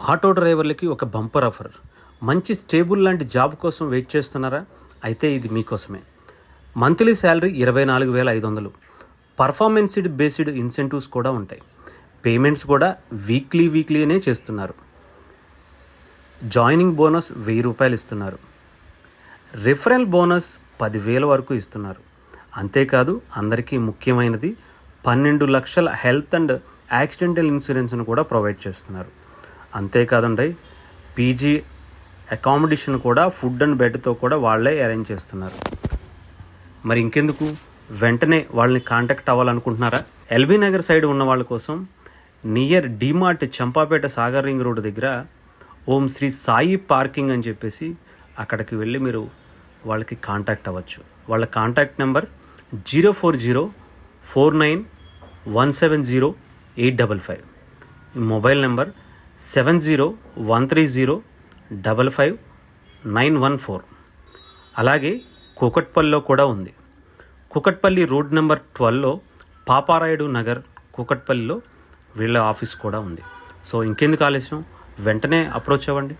Auto డ్రైవర్లకి ఒక bumper offer. మంచి స్టేబుల్ లాంటి జాబ్ కోసం వెయిట్ చేస్తున్నారా? అయితే ఇది మీకోసమే. మంత్లీ శాలరీ ఇరవై నాలుగు వేల ఐదు వందలు. పర్ఫార్మెన్స్డ్ బేస్డ్ ఇన్సెంటివ్స్ కూడా ఉంటాయి. పేమెంట్స్ కూడా వీక్లీ వీక్లీనే చేస్తున్నారు. జాయినింగ్ బోనస్ వెయ్యి రూపాయలు ఇస్తున్నారు. రిఫరల్ బోనస్ పదివేల వరకు ఇస్తున్నారు. అంతేకాదు అందరికీ ముఖ్యమైనది పన్నెండు లక్షల హెల్త్ అండ్ యాక్సిడెంటల్ ఇన్సూరెన్స్ను కూడా ప్రొవైడ్ చేస్తున్నారు. అంతేకాదండి పీజీ అకామిడేషన్ కూడా ఫుడ్ అండ్ బెడ్తో కూడా వాళ్ళే అరేంజ్ చేస్తున్నారు. మరి ఇంకెందుకు? వెంటనే వాళ్ళని కాంటాక్ట్ అవ్వాలనుకుంటున్నారా? ఎల్బీ నగర్ సైడ్ ఉన్న వాళ్ళ కోసం near DMart Champapeta Sagar ring road దగ్గర ఓం శ్రీ సాయి పార్కింగ్ అని చెప్పేసి అక్కడికి వెళ్ళి మీరు వాళ్ళకి కాంటాక్ట్ అవ్వచ్చు. వాళ్ళ contact number zero four zero four nine one seven zero eight double five. Mobile number seven zero one three zero double five nine one four. అలాగే కూకట్పల్లిలో కూడా ఉంది. కూకట్పల్లి రోడ్ నెంబర్ ట్వెల్వ్లో పాపారాయుడు నగర్ కూకట్పల్లిలో వీళ్ళ ఆఫీస్ కూడా ఉంది. సో ఇంకెందుకు ఆలస్యం? వెంటనే అప్రోచ్ అవ్వండి.